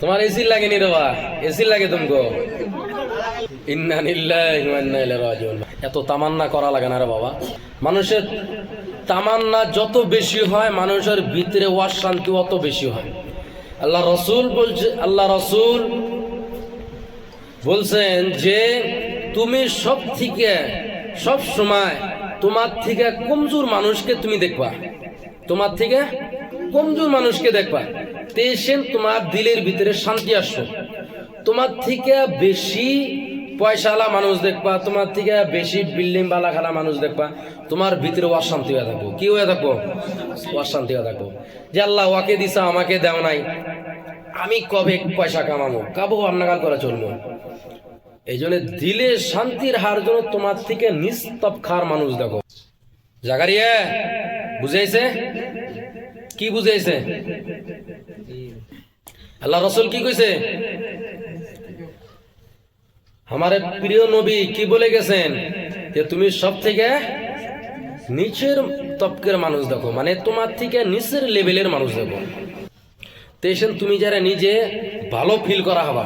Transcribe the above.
তোমার এসি লাগেনি রে বা? এসি লাগে রাজিউন। এত তামান্না করা লাগে না রে বাবা। মানুষের তামান্না যত বেশি হয়, মানুষের ভিতরে ওয়ার শান্তি অত বেশি হয়। আল্লাহ রসুল বলছে, আল্লাহ রসুল বলছেন যে, তুমি সব থেকে সব সময় তোমার থেকে কমজোর মানুষকে তুমি দেখবা। তোমার থেকে কমজোর মানুষকে দেখবা। তেসেন তোমার দিলের ভিতরে শান্তি আসবে। তোমার থেকে বেশি পয়সাওয়ালা মানুষ দেখবা, তোমার থেকে বেশি বিল্ডিং বালা খালা মানুষ দেখবা, তোমার ভিতরে অশান্তি হয়ে থাকব। কি হয়ে থাকব? অশান্তি হয়ে থাকব। যে আল্লাহ ওকে দিছা, আমাকে দেও নাই। আমি কবে পয়সা কামাবো? কাবো রান্নাগাল করে চলবো। এই জন্য দিলে শান্তির হার জন্য তোমার থেকে নিস্তব খার মানুষ দেখো। জাগারিয়া, বুঝাইছে? কি বুঝাইছে? আল্লাহ রসুল কি কইছে? আমার প্রিয় নবী কি বলে গেছেন? যে তুমি সব থেকে নিচের তপকের মানুষ দেখো মানে তোমার থেকে নিচের লেভেলের মানুষ দেখো। তেসেন তুমি যারা নিজে ভালো ফিল করা হবা।